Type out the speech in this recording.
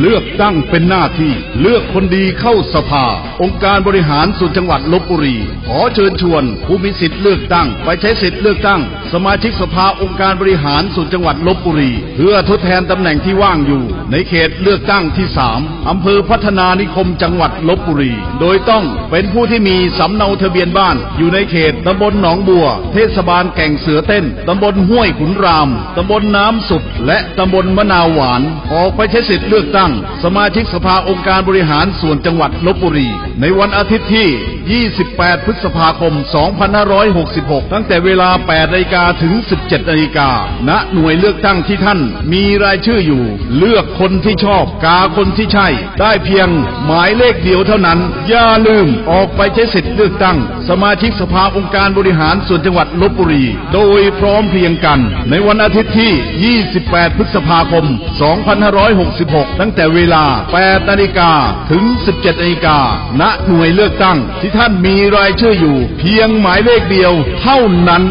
เลือกตั้งเป็นหน้าที่ เลือกคนดีเข้าสภา องค์การบริหารส่วนจังหวัดลบบุรี ขอเชิญชวนผู้มีสิทธิ์เลือกตั้ง ไปใช้สิทธิ์เลือกตั้ง สมาชิกสภาองค์การบริหารส่วนจังหวัดลบบุรี เพื่อทดแทนตำแหน่งที่ว่างอยู่ ในเขตเลือกตั้งที่ 3 อำเภอพัฒนานิคมจังหวัดลบบุรี โดยต้องเป็นผู้ที่มีสำเนาทะเบียนบ้าน อยู่ในเขตตำบลหนองบัว เทศบาลแก่งเสือเต้นตำบลห้วยขุนรามตำบลน้ำสุด และตำบลมะนาวหวาน ออกไปใช้สิทธิ์เลือกตั้ง สมาชิกสภาองค์การบริหารส่วนจังหวัดลบบุรี ในวันอาทิตย์ที่ 28 พฤษภาคม 2566 ตั้งแต่เวลา 8นาฬิกาถึง 17นาฬิกา ณ หน่วยเลือกตั้งที่ท่าน มีรายชื่ออยู่ เลือกคนที่ชอบ กาคนที่ใช่ ได้เพียงหมายเลขเดียวเท่านั้น อย่าลืมออกไปใช้สิทธิ์เลือกตั้ง สมาชิกสภาองค์การบริหารส่วนจังหวัดลบบุรี โดยพร้อมเพรียงกัน ในวันอาทิตย์ที่ 28 พฤษภาคม 2566 ตั้งแต่เวลา 8 นาฬิกาถึง 17 นาฬิกา ณ หน่วยเลือกตั้งที่ท่านมีรายชื่ออยู่ เพียงหมายเลขเดียวเท่านั้น